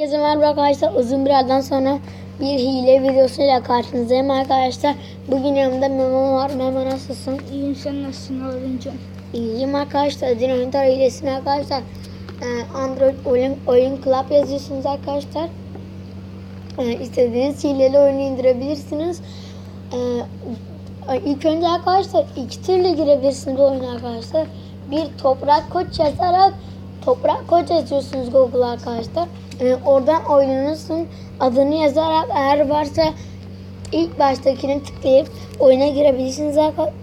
Herkese merhaba arkadaşlar. Uzun bir aradan sonra bir hile videosuyla karşınızdayım arkadaşlar. Bugün yanımda Memo var. Memo nasılsın? İyiyim sen nasılsın Haruncuğum? İyiyim arkadaşlar. Oyun hilesini arkadaşlar. e, Android oyun, oyun club yazıyorsunuz arkadaşlar. E, İstediğiniz hileli oyunu indirebilirsiniz. E, ilk önce arkadaşlar iki türlü girebilirsiniz oyuna arkadaşlar. Bir toprak koç yazarak toprak koç yazıyorsunuz Google'a arkadaşlar. E, oradan oyununuzun adını yazarak eğer varsa ilk baştakini tıklayıp oyuna girebilirsiniz arkadaşlar.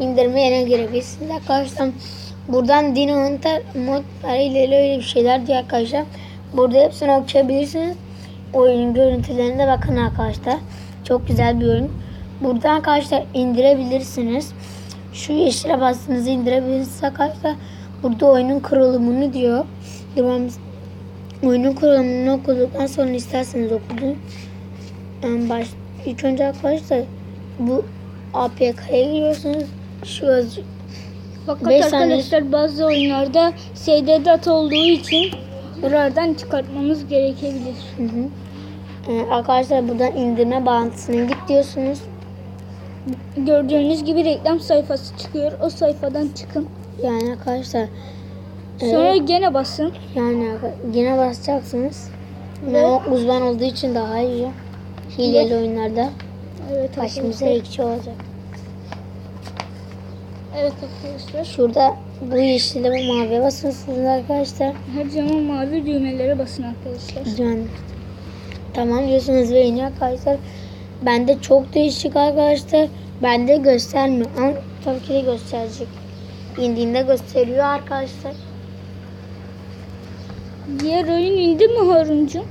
İndirme yerine girebilirsiniz arkadaşlar. Buradan Dino Hunter mod parayla öyle bir şeyler diye arkadaşlar. Burada hepsini okuyabilirsiniz. Oyunun görüntülerine bakın arkadaşlar. Çok güzel bir oyun. Buradan arkadaşlar indirebilirsiniz. Şu yeşile bastığınızı indirebilirsiniz arkadaşlar. Burada oyunun kurulumunu diyor. Devam Oyunun kurulumunu okuduktan sonra isterseniz okudun. Yani baş, ilk önce arkadaşlar bu APK'ya giriyorsunuz. Şu yazı- Fakat Beş saniye- arkadaşlar bazı oyunlarda SD olduğu için buradan çıkartmamız gerekebilir. Hı hı. Ee, arkadaşlar buradan indirme bağlantısına git diyorsunuz. Gördüğünüz gibi reklam sayfası çıkıyor. O sayfadan çıkın. Yani arkadaşlar e, Sonra gene basın. yani yine basacaksınız. Memo uzman olduğu için daha iyi. Hileli oyunlarda Evet başımıza ekşi olacak. Evet arkadaşlar. Şurada bu yeşile bu maviye basıyorsunuz arkadaşlar. Her zaman mavi düğmelere basın arkadaşlar. Yani tamam diyorsunuz ve iniyor arkadaşlar. Bende çok değişik arkadaşlar. Bende göstermiyor ama tabii ki de gösterecek. İndiğinde gösteriyor arkadaşlar. Diğer oyun indi mi Haruncuğum?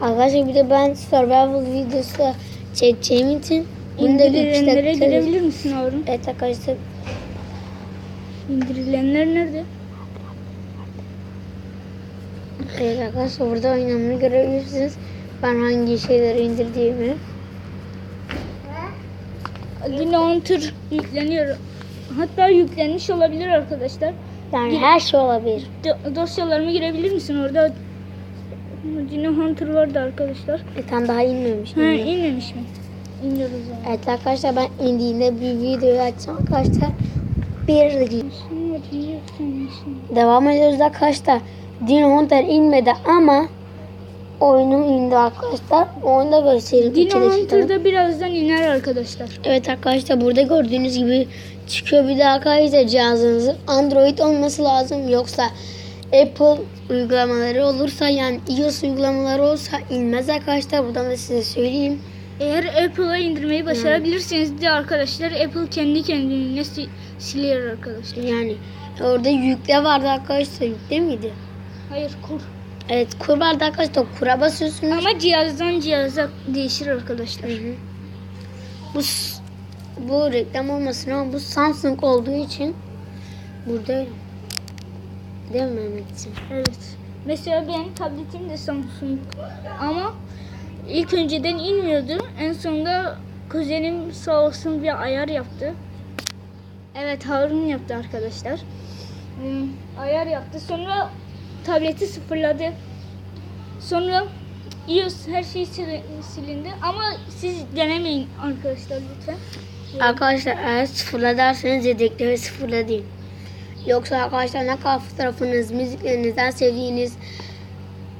Arkadaşlar bir de ben survival videosu çekeceğim için İndirilenlere girebilir misin Harun? Evet arkadaşlar İndirilenler nerede? evet arkadaşlar burada oynamını görebilirsiniz. Ben hangi şeyleri indirdiğimi. Yine Hunter yükleniyor. Hatta yüklenmiş olabilir arkadaşlar. Yani her şey olabilir. Do- dosyalarıma girebilir misin orada? Yine Hunter vardı arkadaşlar. Bir tane daha inmemiş. Ha mi? inmemiş mi? İniyoruz zaman. Evet arkadaşlar ben indiğinde bir videoyu açacağım arkadaşlar. Bir. Devam ediyoruz arkadaşlar. Dino Hunter inmedi ama oyunum indi arkadaşlar. Onu da göstereyim. iki Dino. Hunter'da birazdan iner arkadaşlar. Evet arkadaşlar burada gördüğünüz gibi çıkıyor bir de arkadaşlar cihazınızın Android olması lazım yoksa Apple uygulamaları olursa yani iOS uygulamaları olsa inmez arkadaşlar buradan da size söyleyeyim. Eğer Apple'a indirmeyi başarabilirseniz de arkadaşlar Apple kendi kendine si- siliyor arkadaşlar. Yani orada yükle vardı arkadaşlar yükle miydi? Hayır kur. Evet kur vardı arkadaşlar kura basıyorsunuz. Ama cihazdan cihaza değişir arkadaşlar. Hı hı. Bu bu reklam olmasın ama bu Samsung olduğu için burada değil mi Mehmetciğim? Evet. Mesela benim tabletim de Samsung ama ilk önceden inmiyordu. En sonunda kuzenim sağ olsun bir ayar yaptı. Evet Harun yaptı arkadaşlar. Hmm, ayar yaptı. Sonra tableti sıfırladı. Sonra iOS her şey sil- silindi ama siz denemeyin arkadaşlar lütfen. Arkadaşlar eğer sıfırla derseniz sıfırla değil. Yoksa arkadaşlar ne kadar fotoğrafınız, müziklerinizden sevdiğiniz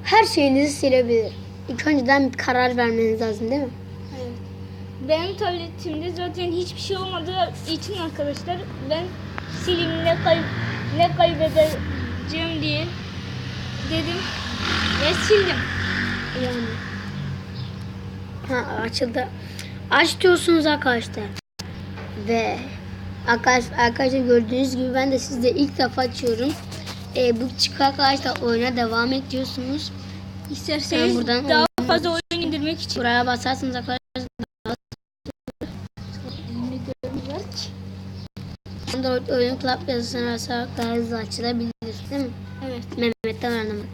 her şeyinizi silebilir. İlk önceden bir karar vermeniz lazım değil mi? Evet. Benim tabletimde zaten hiçbir şey olmadığı için arkadaşlar ben sileyim ne, kay ne kaybedeceğim diye dedim ve sildim. Yani. Ha açıldı. Aç diyorsunuz arkadaşlar. Ve arkadaşlar, arkadaşlar gördüğünüz gibi ben de sizde ilk defa açıyorum. Ee, bu çıkar arkadaşlar oyuna devam ediyorsunuz. İsterseniz Ben buradan daha fazla oyun indirmek için Buraya basarsınız arkadaşlar. Android oyun club yazısını basarak daha hızlı açılabilir değil mi? Evet. Mehmet'ten öğrendim.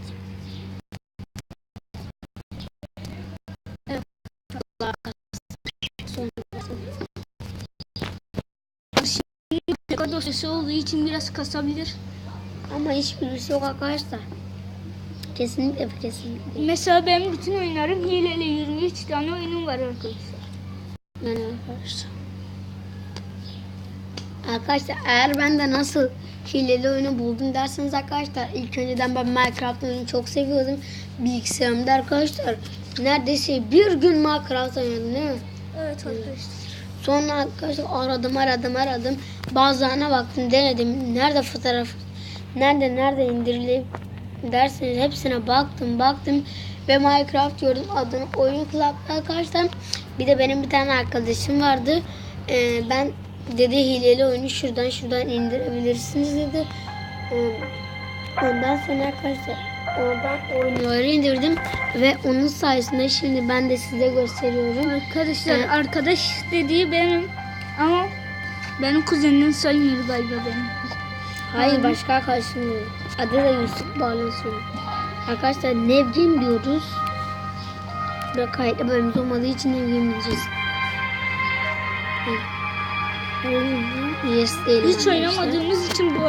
Data dosyası olduğu için biraz kasabilir. Ama hiçbirisi yok arkadaşlar. Kesinlikle kesinlikle. Mesela benim bütün oyunlarım hileli 23 tane oyunum var arkadaşlar. Yani arkadaşlar. Arkadaşlar eğer ben de nasıl hileli oyunu buldum derseniz arkadaşlar ilk önceden ben Minecraft oyunu çok seviyordum. Bilgisayarımda arkadaşlar neredeyse bir gün Minecraft oynadım değil mi? Evet arkadaşlar. Sonra arkadaşlar aradım aradım aradım. Bazılarına baktım denedim. Nerede fotoğraf nerede nerede indirilir derseniz hepsine baktım baktım ve Minecraft gördüm adını oyun club arkadaşlar. Bir de benim bir tane arkadaşım vardı. Ee, ben dedi hileli oyunu şuradan şuradan indirebilirsiniz dedi. Ee, ondan sonra arkadaşlar oradan oyunları indirdim ve onun sayesinde şimdi ben de size gösteriyorum. Arkadaşlar Evet. arkadaş dediği benim ama benim kuzenim sayılmıyor galiba benim. Hayır başka arkadaşım diyor. Adı da Yusuf Bağlansıyor. Arkadaşlar Nevgin diyoruz. Ve kayıtlı bölümümüz olmadığı için Nevgin diyeceğiz. Hı. Yes. Hiç oynamadığımız için bu,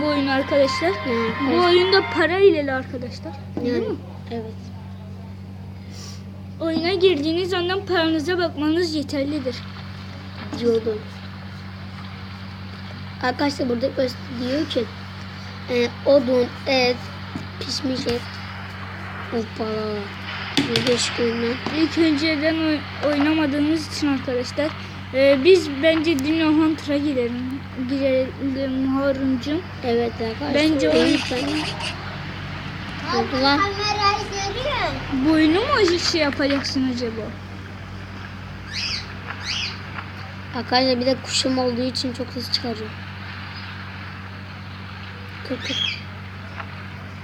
bu oyunu arkadaşlar. Yani, Bu oyunda para ile arkadaşlar. yani, evet. Oyuna girdiğiniz andan paranıza bakmanız yeterlidir. Diyordum. Arkadaşlar burada gösteriyor ki e, odun, et, pişmiş et. Hoppala. Oyunlar. İlk önceden oy- oynamadığımız için arkadaşlar e, biz bence Dino Hunter'a girelim. Girelim Harun'cum. Evet arkadaşlar. Bence o oyun- yüzden Oldu lan. bu oyunu mu şey yapacaksın acaba? Arkadaşlar bir de kuşum olduğu için çok ses çıkarıyor. Kır kır.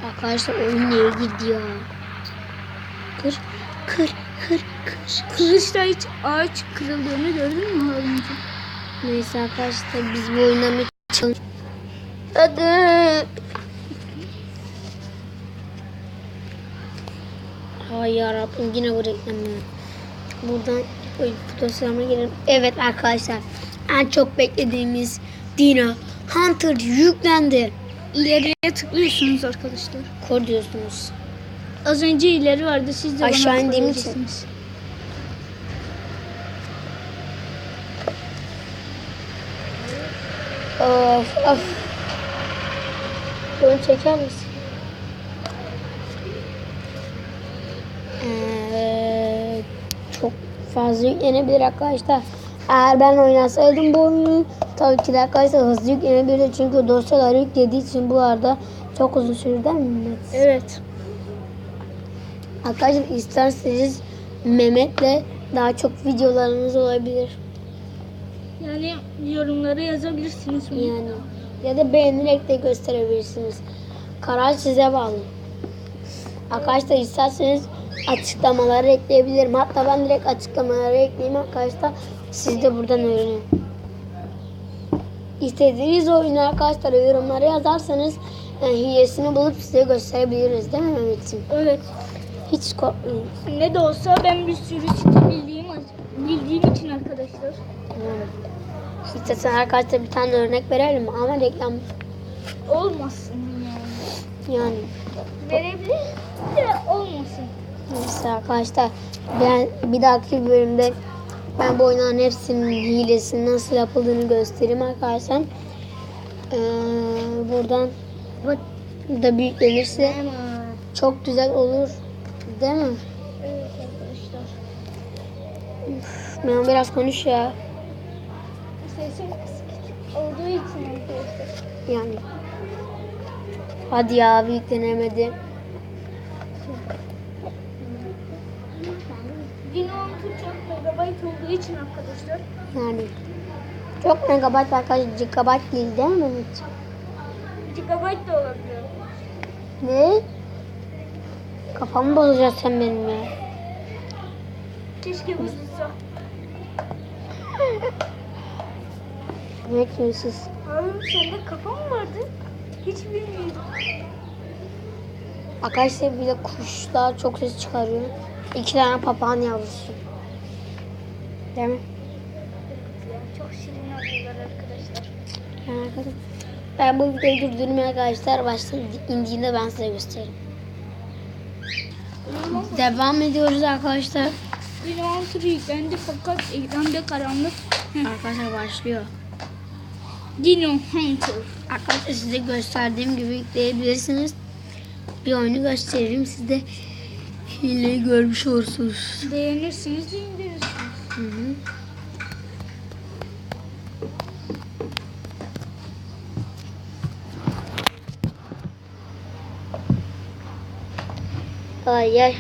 Arkadaşlar oyun neye gidiyor? Kır kır kır kır. Kılıçta hiç ağaç kırıldığını gördün mü Harun'cum? Neyse arkadaşlar biz bu oynamak için Hadi. Ay yarabbim yine bu reklamlar. Buradan oy, dosyalarıma girelim. Evet arkadaşlar en çok beklediğimiz Dino Hunter yüklendi. İleriye tıklıyorsunuz arkadaşlar. Kor diyorsunuz. Az önce ileri vardı siz de Aşağı indiğim için. Of of. Bunu çeker misin? Ee, çok fazla yüklenebilir arkadaşlar. Eğer ben oynasaydım bu oyunu tabii ki de arkadaşlar hızlı yüklenebilir. Çünkü dosyaları yüklediği için bu arada çok uzun sürer değil mi Mehmet? Evet. Arkadaşlar isterseniz Mehmet'le daha çok videolarınız olabilir. Yani yorumlara yazabilirsiniz bunu. Yani ya da beğenerek de gösterebilirsiniz. Karar size bağlı. Arkadaşlar isterseniz açıklamaları ekleyebilirim. Hatta ben direkt açıklamaları ekleyeyim arkadaşlar. Siz de buradan öğrenin. İstediğiniz oyunu arkadaşlar yorumlara yazarsanız e, hilesini bulup size gösterebiliriz değil mi Mehmetciğim? Evet. Hiç korkmayın. Ne de olsa ben bir sürü site bildiğim, bildiğim için arkadaşlar. Yani. İstersen arkadaşlar bir tane örnek verelim ama reklam Olmasın yani. yani. Verebilir de olmasın. Neyse arkadaşlar ben bir dahaki bölümde ben bu oyunların hepsinin hilesinin nasıl yapıldığını göstereyim arkadaşlar. Ee, buradan da büyüklenirse çok güzel olur. Değil mi? Evet arkadaşlar. Ben biraz konuş ya. Sesim kısık olduğu için arkadaşlar. Yani. Hadi ya büyüklenemedi. Dino'nun çok megabayt olduğu için arkadaşlar. Yani. Çok megabayt arkadaşlar. Gigabayt değil değil mi? Gigabayt da olabilir. Ne? Kafamı bozacaksın sen benim ya. Keşke bozulsa. Ne ekliyorsunuz? Harun sende kafa mı vardı? Hiç bilmiyorum. Arkadaşlar bir de kuşlar çok ses çıkarıyor. İki tane papağan yavrusu. Değil mi? Çok şirin oluyorlar arkadaşlar. Yani arkadaşlar, ben bu videoyu durdurmaya arkadaşlar başta indiğinde ben size göstereyim. Devam ediyoruz arkadaşlar. Inventor yüklendi fakat ekranda karanlık. Arkadaşlar başlıyor. Dino Hunter. Arkadaşlar size gösterdiğim gibi yükleyebilirsiniz. Bir oyunu gösteririm. Siz de hileyi görmüş olursunuz. Beğenirsiniz de indirirsiniz. Hı hı. Ay ay.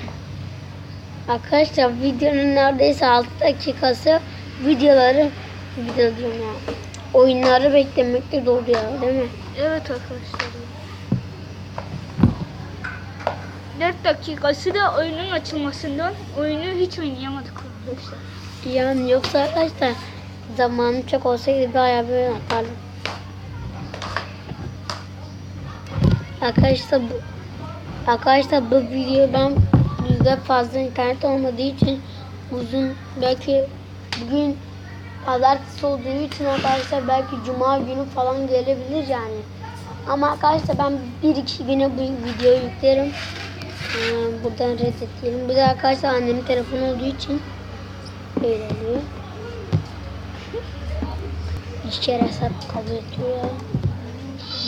Arkadaşlar videonun neredeyse 6 dakikası videoları video diyorum ya. Oyunları beklemekte doldu ya değil mi? Evet arkadaşlar. 4 dakikası da oyunun açılmasından oyunu hiç oynayamadık arkadaşlar. Yani yoksa arkadaşlar zamanım çok olsaydı bayağı böyle yapardım. Arkadaşlar bu arkadaşlar bu video ben bizde fazla internet olmadığı için uzun belki bugün pazartesi olduğu için arkadaşlar belki cuma günü falan gelebilir yani. Ama arkadaşlar ben bir iki güne bu videoyu yüklerim. Ee, buradan reddetleyelim. Bu da arkadaşlar annemin telefonu olduğu için Böyle oluyor. Bir kere hesap kabul ediyor ya.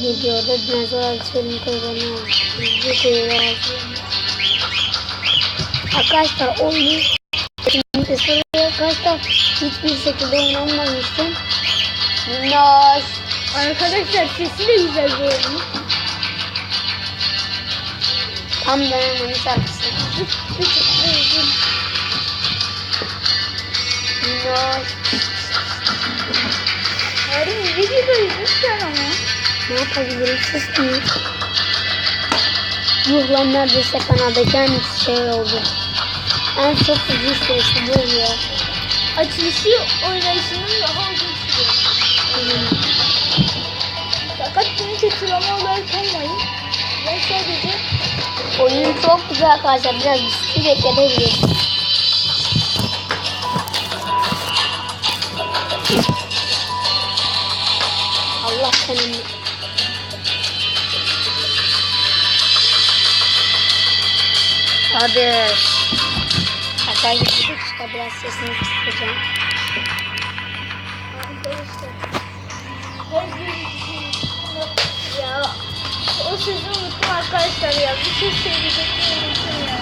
Videoda dinozor alışverişini kazanıyor. Arkadaşlar oyunu soruyor. Arkadaşlar hiçbir şekilde oynanmamıştım. Minnoş. Arkadaşlar sesi de güzel oyunun. Tam denemenin şarkısı. Minnoş. Harun videodayız lütfen ama. Ne yapabilirim siz mi? Yuh lan neredeyse kanaldaki en şey oldu. En çok uzun süresi bu ya. Açılışı oynayışının daha uzun sürüyor. Fakat bunu kötüleme olarak almayın. Ben sadece Oyun çok güzel arkadaşlar. Biraz bisiklet bekletebiliriz. Allah senin. Hadi. Arkadaşlar bir dakika biraz sesini kısacağım. ya o sözü unuttum arkadaşlar ya. Bir şey söyleyecektim unuttum ya.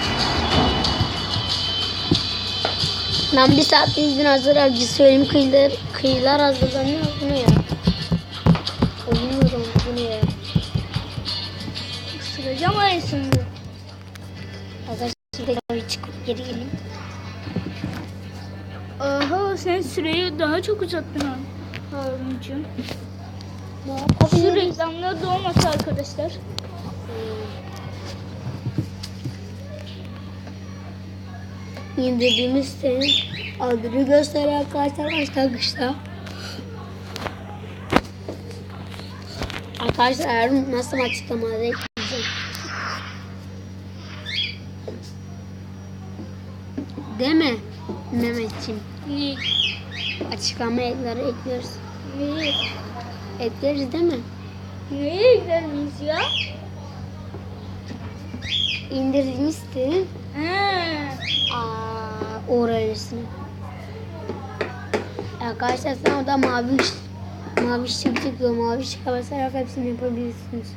Ben bir saat izin hazır avcısı söyleyeyim kıyılar, kıyılar hazırlanıyor bu ne ya? Oynuyorum bu ne ya? Isıracağım. Arkadaşlar bir dakika çıkıp geri geleyim. Aha sen süreyi daha çok uzattın ha. Haruncuğum. Ne Şu reklamlar da olmasa arkadaşlar. İndirdiğimiz sitenin adını gösteriyor arkadaşlar başlangıçta. Arkadaşlar nasıl açıklamada Değil mi Mehmetciğim? Ne? Açıklama ekleri ekliyoruz. Ne? Ekleriz değil mi? Neye gidelim ya? He. Aa, orasını. Arkadaşlar sen orada mavi mavi ışık çıkıyor. Mavi basarak hepsini yapabilirsiniz.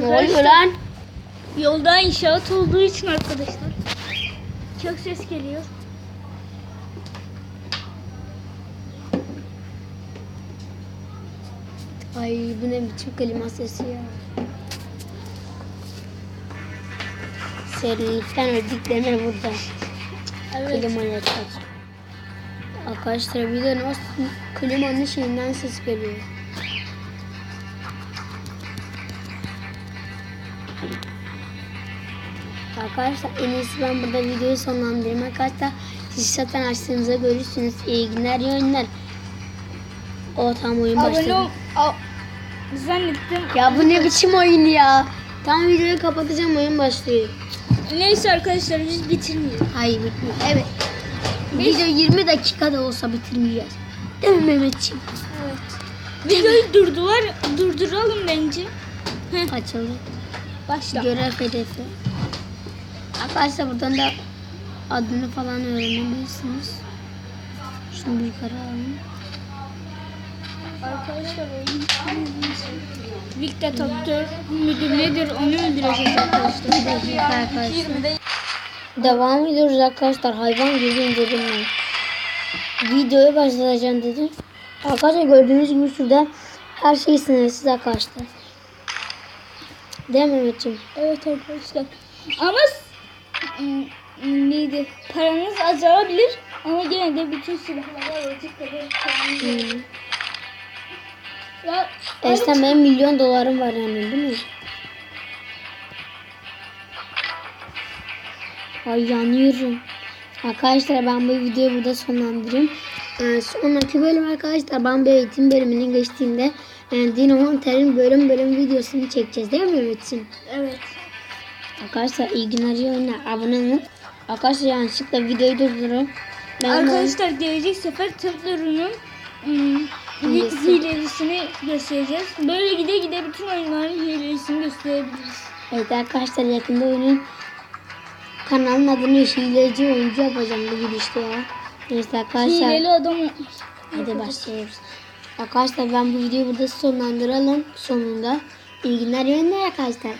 Ne oluyor lan? Yolda inşaat olduğu için arkadaşlar. Çok ses geliyor. Ay bu ne biçim klima sesi ya. Serinlikten öldük deme burada. Evet. Klimayı aç. Arkadaşlar bir de nasıl klimanın şeyinden ses geliyor. Arkadaşlar en iyisi ben burada videoyu sonlandırayım. Arkadaşlar siz zaten açtığınızda görürsünüz. İyi günler, iyi oyunlar. O tam oyun Abone başladı. ol. Al. Zannettim. Ya bu ne biçim oyun ya? Tam videoyu kapatacağım oyun başlıyor. Neyse arkadaşlar biz bitirmeyelim. Hayır bitmiyor. Evet. Video 20 dakikada olsa bitirmeyeceğiz. Değil mi Mehmetciğim? Evet. Videoyu durdular, durduralım bence. Açıldı. Başla. Görev hedefi. Arkadaşlar buradan da adını falan öğrenebilirsiniz. Şunu bir yukarı alalım. Arkadaşlar oyun. Diktatör müdür nedir onu öldüreceğiz arkadaşlar. Devam ediyoruz arkadaşlar. Hayvan gibi incelemeye. Videoyu başlatacağım dedim. Arkadaşlar gördüğünüz gibi şurada her şey sınırsız arkadaşlar. Değil mi Mehmetciğim? Evet arkadaşlar. Ama ım, ım, neydi? Paranız azalabilir ama gene de bütün silahlara alacak kadar paranız. Hmm. Ya, Eskiden benim milyon dolarım var yani değil mi? Ay yanıyorum. Arkadaşlar ben bu videoyu burada sonlandırayım. Ee, sonraki bölüm arkadaşlar ben bir eğitim bölümünün geçtiğinde e, Dino Hunter'in bölüm bölüm videosunu çekeceğiz değil mi Mehmetciğim? evet. Arkadaşlar iyi günler iyi oyunlar. Abone olun. Arkadaşlar yanlışlıkla videoyu durdurun. Ben Arkadaşlar gelecek sefer Templar'ın ım, Hilesi. hilelisini göstereceğiz. Böyle gide gide bütün oyunların hilelisini gösterebiliriz. Evet arkadaşlar yakında oyunun kanalın adını hileci oyuncu yapacağım bu gidişte ya. Neyse arkadaşlar Hileli adam hadi başlıyoruz. Arkadaşlar ben bu videoyu burada sonlandıralım sonunda. İyi günler iyi oyunlar arkadaşlar.